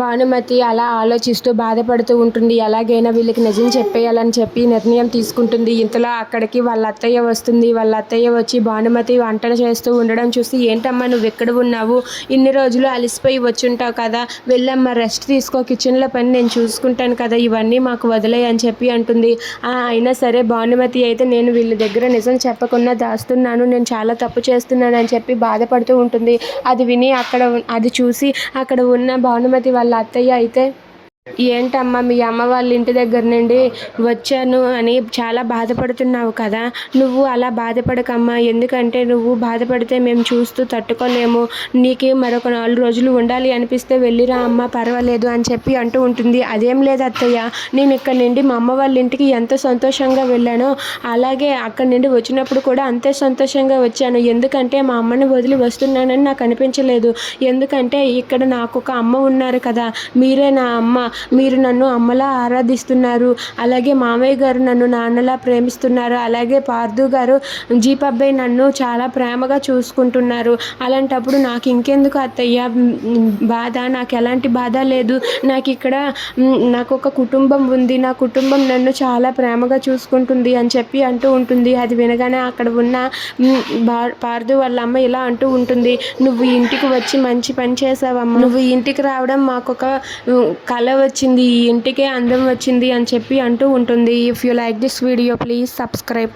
భానుమతి అలా ఆలోచిస్తూ బాధపడుతూ ఉంటుంది. ఎలాగైనా వీళ్ళకి నిజం చెప్పేయాలని చెప్పి నిర్ణయం తీసుకుంటుంది. ఇంతలో అక్కడికి వాళ్ళ అత్తయ్య వస్తుంది. వాళ్ళ అత్తయ్య వచ్చి భానుమతి వంటలు చేస్తూ ఉండడం చూసి ఏంటమ్మా నువ్వు ఎక్కడ ఉన్నావు? ఇన్ని రోజులు అలసిపోయి వచ్చుంటావు కదా. వెళ్ళమ్మా రెస్ట్ తీసుకో. కిచెన్లో పని నేను చూసుకుంటాను కదా. ఇవన్నీ మాకు వదిలే అని చెప్పి అంటుంది. అయినా సరే భానుమతి అయితే నేను వీళ్ళ దగ్గర నిజం చెప్పకుండా దాస్తున్నాను. నేను చాలా తప్పు చేస్తున్నాను అని చెప్పి బాధపడుతూ ఉంటుంది. అది విని అక్కడ అది చూసి అక్కడ ఉన్న భానుమతి వాళ్ళ అత్తయ్య అయితే ఏంటమ్మా మీ అమ్మ వాళ్ళ ఇంటి దగ్గర నుండి వచ్చాను అని చాలా బాధపడుతున్నావు కదా. నువ్వు అలా బాధపడకమ్మా. ఎందుకంటే నువ్వు బాధపడితే మేము చూస్తూ తట్టుకోలేము. నీకు మరొక నాలుగు రోజులు ఉండాలి అనిపిస్తే వెళ్ళిరా అమ్మ పర్వాలేదు అని చెప్పి అంటూ ఉంటుంది. అదేం లేదు అత్తయ్య. నేను ఇక్కడ నుండి మా అమ్మ వాళ్ళ ఇంటికి ఎంత సంతోషంగా వెళ్ళానో అలాగే అక్కడి నుండి వచ్చినప్పుడు కూడా అంతే సంతోషంగా వచ్చాను. ఎందుకంటే మా అమ్మని వదిలి వస్తున్నానని నాకు అనిపించలేదు. ఎందుకంటే ఇక్కడ నాకు ఒక అమ్మ ఉన్నారు కదా. మీరే నా అమ్మ. మీరు నన్ను అమ్మలా ఆరాధిస్తున్నారు. అలాగే మామయ్య గారు నన్ను నాన్నలా ప్రేమిస్తున్నారు. అలాగే పార్దు గారు జీపబ్బాయి నన్ను చాలా ప్రేమగా చూసుకుంటున్నారు. అలాంటప్పుడు నాకు ఇంకెందుకు అత్తయ్య? బాధ? నాకు ఎలాంటి బాధ లేదు. నాకు ఇక్కడ నాకు ఒక కుటుంబం ఉంది. నా కుటుంబం నన్ను చాలా ప్రేమగా చూసుకుంటుంది అని చెప్పి అంటూ ఉంటుంది. అది వినగానే అక్కడ ఉన్న బా- పార్దు వాళ్ళ అమ్మ ఇలా అంటూ ఉంటుంది. నువ్వు ఇంటికి వచ్చి మంచి పని చేసావమ్మా. నువ్వు ఇంటికి రావడం మాకు ఒక కళ వచ్చింది ఈ ఇంటికే అందం వచ్చింది అని చెప్పి అంటూ ఉంటుంది. If you like this video please subscribe